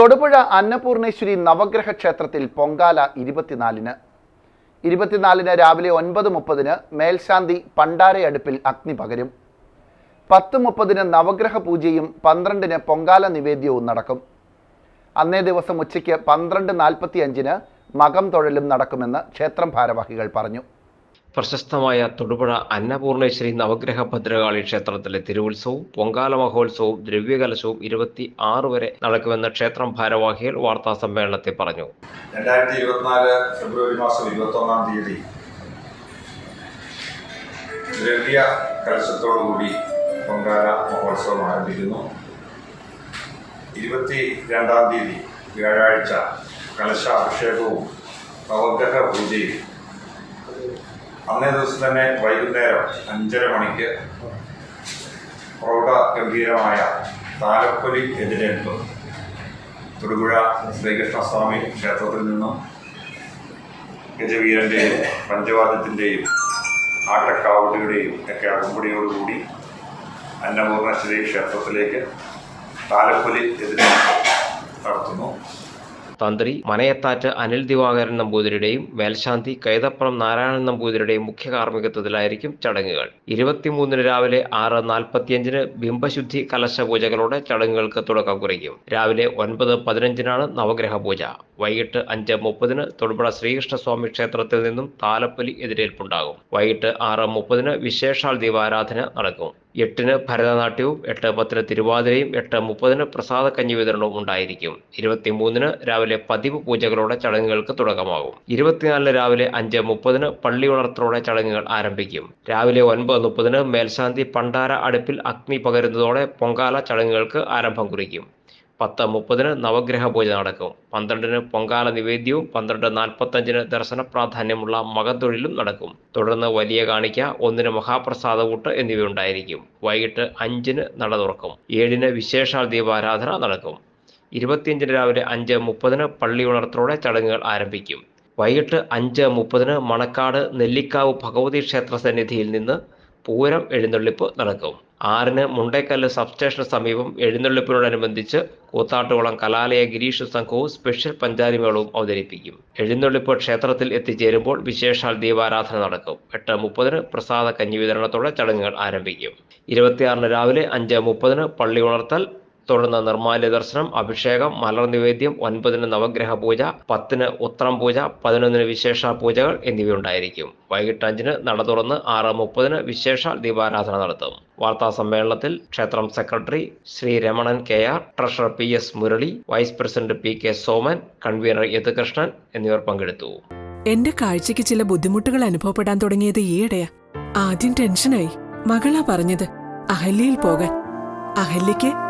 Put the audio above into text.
തൊടുപുഴ അന്നപൂർണേശ്വരി നവഗ്രഹ ക്ഷേത്രത്തിൽ പൊങ്കാല ഇരുപത്തിനാലിന്. ഇരുപത്തിനാലിന് രാവിലെ ഒൻപത് മുപ്പതിന് മേൽശാന്തി പണ്ടാരയടുപ്പിൽ അഗ്നി പകരും. പത്ത് മുപ്പതിന് നവഗ്രഹ പൂജയും പന്ത്രണ്ടിന് പൊങ്കാല നിവേദ്യവും നടക്കും. അന്നേ ദിവസം ഉച്ചയ്ക്ക് പന്ത്രണ്ട് നാൽപ്പത്തി അഞ്ചിന് മകം തൊഴലും നടക്കുമെന്ന് ക്ഷേത്രം ഭാരവാഹികൾ പറഞ്ഞു. പ്രശസ്തമായ തൊടുപുഴ അന്നപൂർണേശ്വരി നവഗ്രഹ ഭദ്രകാളി ക്ഷേത്രത്തിലെ തിരുവുത്സവവും പൊങ്കാല മഹോത്സവവും ദ്രവ്യകലശവും ഇരുപത്തി ആറ് വരെ നടക്കുമെന്ന് ക്ഷേത്രം ഭാരവാഹികൾ വാർത്താ സമ്മേളനത്തിൽ പറഞ്ഞു. രണ്ടായിരത്തി ഇരുപത്തിനാല് ഫെബ്രുവരി മാസം ഇരുപത്തൊന്നാം തീയതി ദ്രവ്യ കലശത്തോടുകൂടി പൊങ്കാല മഹോത്സവം ആരംഭിക്കുന്നു. ഇരുപത്തി രണ്ടാം തീയതി വ്യാഴാഴ്ച കലശാഭിഷേകവും നവഗ്രഹ പൂജയും അന്നേ ദിവസം തന്നെ വൈകുന്നേരം അഞ്ചര മണിക്ക് പ്രൗഢ ഗംഭീരമായ താലപ്പൊലി എതിരേൽപ്പ്. തൊടുപുഴ ശ്രീകൃഷ്ണസ്വാമി ക്ഷേത്രത്തിൽ നിന്നും ഗജവീരന്റെയും പഞ്ചവാദ്യത്തിന്റെയും ആട്ടക്കാവുട്ടിയുടെയും ഒക്കെ അകമ്പടിയോടുകൂടി അന്നപൂർണശ്രീ ക്ഷേത്രത്തിലേക്ക് താലപ്പൊലി എതിരെ നടത്തുന്നു. തന്ത്രി മനയത്താറ്റ് അനിൽ ദിവാകരൻ നമ്പൂതിരിയുടെയും മേൽശാന്തി കൈതപ്പുറം നാരായണൻ നമ്പൂതിരിയുടെയും മുഖ്യ കാർമ്മികത്വത്തിലായിരിക്കും ചടങ്ങുകൾ. ഇരുപത്തിമൂന്നിന് രാവിലെ ആറ് നാൽപ്പത്തിയഞ്ചിന് ബിംബശുദ്ധി കലശ പൂജകളോടെ ചടങ്ങുകൾക്ക് തുടക്കം കുറിക്കും. രാവിലെ ഒൻപത് പതിനഞ്ചിനാണ് നവഗ്രഹ പൂജ വൈകിട്ട് അഞ്ച് മുപ്പതിന് തൊടുപുഴ ശ്രീകൃഷ്ണസ്വാമി ക്ഷേത്രത്തിൽ നിന്നും താലപ്പൊലി എതിരേൽപ്പുണ്ടാകും. വൈകിട്ട് ആറ് മുപ്പതിന് വിശേഷാൽ ദീപാരാധന നടക്കും. എട്ടിന് ഭരതനാട്യവും എട്ട് പത്തിന് തിരുവാതിരയും എട്ട് മുപ്പതിന് പ്രസാദ കഞ്ഞി വിതരണവും ഉണ്ടായിരിക്കും. ഇരുപത്തിമൂന്നിന് രാവിലെ പതിവ് പൂജകളോടെ ചടങ്ങുകൾക്ക് തുടക്കമാകും. ഇരുപത്തിനാലിന് രാവിലെ അഞ്ച് മുപ്പതിന് പള്ളി ഉണർത്തലോടെ ചടങ്ങുകൾ ആരംഭിക്കും. രാവിലെ ഒൻപത് മുപ്പതിന് മേൽശാന്തി പണ്ടാര അടുപ്പിൽ അഗ്നി പകരുന്നതോടെ പൊങ്കാല ചടങ്ങുകൾക്ക് ആരംഭം കുറിക്കും. പത്ത് മുപ്പതിന് നവഗ്രഹ പൂജ നടക്കും. പന്ത്രണ്ടിന് പൊങ്കാല നിവേദ്യവും പന്ത്രണ്ട് നാൽപ്പത്തഞ്ചിന് ദർശന പ്രാധാന്യമുള്ള മകത്തൊഴിലും നടക്കും. തുടർന്ന് വലിയ കാണിക്ക ഒന്നിന് മഹാപ്രസാദ കൂട്ട് എന്നിവയുണ്ടായിരിക്കും. വൈകിട്ട് അഞ്ചിന് നട തുറക്കും. ഏഴിന് വിശേഷാൽ ദീപാരാധന നടക്കും. ഇരുപത്തിയഞ്ചിന് രാവിലെ അഞ്ച് മുപ്പതിന് പള്ളി ഉണർത്തോടെ ചടങ്ങുകൾ ആരംഭിക്കും. വൈകിട്ട് അഞ്ച് മുപ്പതിന് മണക്കാട് നെല്ലിക്കാവ് ഭഗവതി ക്ഷേത്ര സന്നിധിയിൽ നിന്ന് പൂരം എഴുന്നള്ളിപ്പ് നടക്കും. ആറിന് മുണ്ടേക്കല്ല് സബ്സ്റ്റേഷന് സമീപം എഴുന്നള്ളിപ്പിനോടനുബന്ധിച്ച് കൂത്താട്ടുകുളം കലാലയ ഗിരീഷ് സംഘവും സ്പെഷ്യൽ പഞ്ചാരിമേളവും അവതരിപ്പിക്കും. എഴുന്നള്ളിപ്പ് ക്ഷേത്രത്തിൽ എത്തിച്ചേരുമ്പോൾ വിശേഷാൽ ദീപാരാധന നടക്കും. എട്ട് മുപ്പതിന് പ്രസാദ കഞ്ഞി വിതരണത്തോടെ ചടങ്ങുകൾ ആരംഭിക്കും. ഇരുപത്തിയാറിന് രാവിലെ അഞ്ച് മുപ്പതിന് പള്ളി ഉണർത്തൽ തുടർന്ന് നിർമ്മാല്യ ദർശനം അഭിഷേകം മലർ നിവേദ്യം ഒൻപതിന് നവഗ്രഹ പൂജ പത്തിന് ഉത്രം പൂജ പതിനൊന്നിന് വിശേഷ പൂജകൾ എന്നിവയുണ്ടായിരിക്കും. വൈകിട്ട് അഞ്ചിന് നട തുറന്ന് ആറ് മുപ്പതിന് വിശേഷ ദീപാരാധന നടത്തും. വാർത്താ സമ്മേളനത്തിൽ ക്ഷേത്രം secretary Shri Ramanan K R treasurer P S Murali vice president P K Soman convener Yadukrishnan എന്നിവർ പങ്കെടുത്തു. എന്റെ കാഴ്ചയ്ക്ക് ചില ബുദ്ധിമുട്ടുകൾ അനുഭവപ്പെടാൻ തുടങ്ങിയത് ഈയിടെയാ. ആദ്യം ടെൻഷനായി. മകളാ പറഞ്ഞത് അഹല്യയിൽ പോകാൻ. അഹല്യയ്ക്ക്